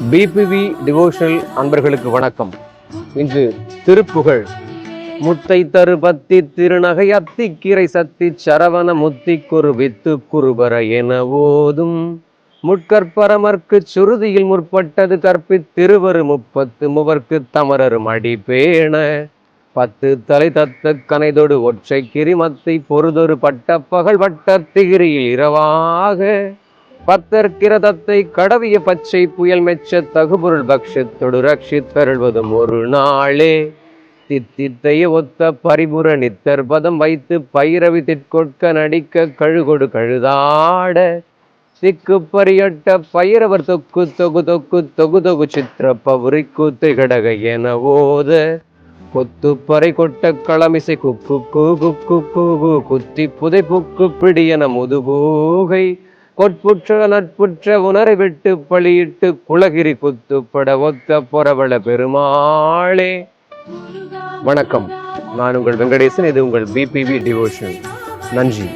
BBV devotional அன்பர்களுக்கு வணக்கம். இன்று திருப்புகழ். முத்தை தரு பத்தி திருநகை அத்தி கீரை சத்தி சரவண முத்தி குரு வித்து குருபர என ஓதும். முட்கற்பரமர்க்கு சுருதியில் முற்பட்டது கற்பித் திருவரு முப்பத்து முவர்க்கு தமரரும் அடிபேண பத்து தலை தத்த கனைதொடு ஒற்றை கிரிமத்தை பொறுதொரு பட்ட பகல் வட்ட திகிரியில் இரவாக. பத்தற்கிரதத்தை கடவிய பச்சை புயல் மெச்ச தகுபொருள் பக்ஷத்தொடு ரட்சித்தருள்வதும் ஒரு நாளே. தித்தித்தைய ஒத்த பரிபுர நித்தர் பதம் வைத்து பைரவி திட்கொட்க நடிக்க கழுகொடு கழுதாட. திக்கு பரியட்ட பைரவர் தொக்கு தொகு தொக்கு தொகு தொகு சித்திர பவுரி கூத்து கடக என ஓத. கொத்து பறை கொட்ட களமிசை குக்கு கூகு குக்கு குத்தி புதை புக்கு பிடியன முதுபூகை. கொட்புற்ற நட்புற்ற உணரை விட்டு பழியிட்டு குலகிரி குத்துப்பட ஒத்த பொறவள பெருமாளே. வணக்கம். நான் உங்கள் வெங்கடேசன் இது உங்கள் பிபிவி டிவோஷன் நன்றி.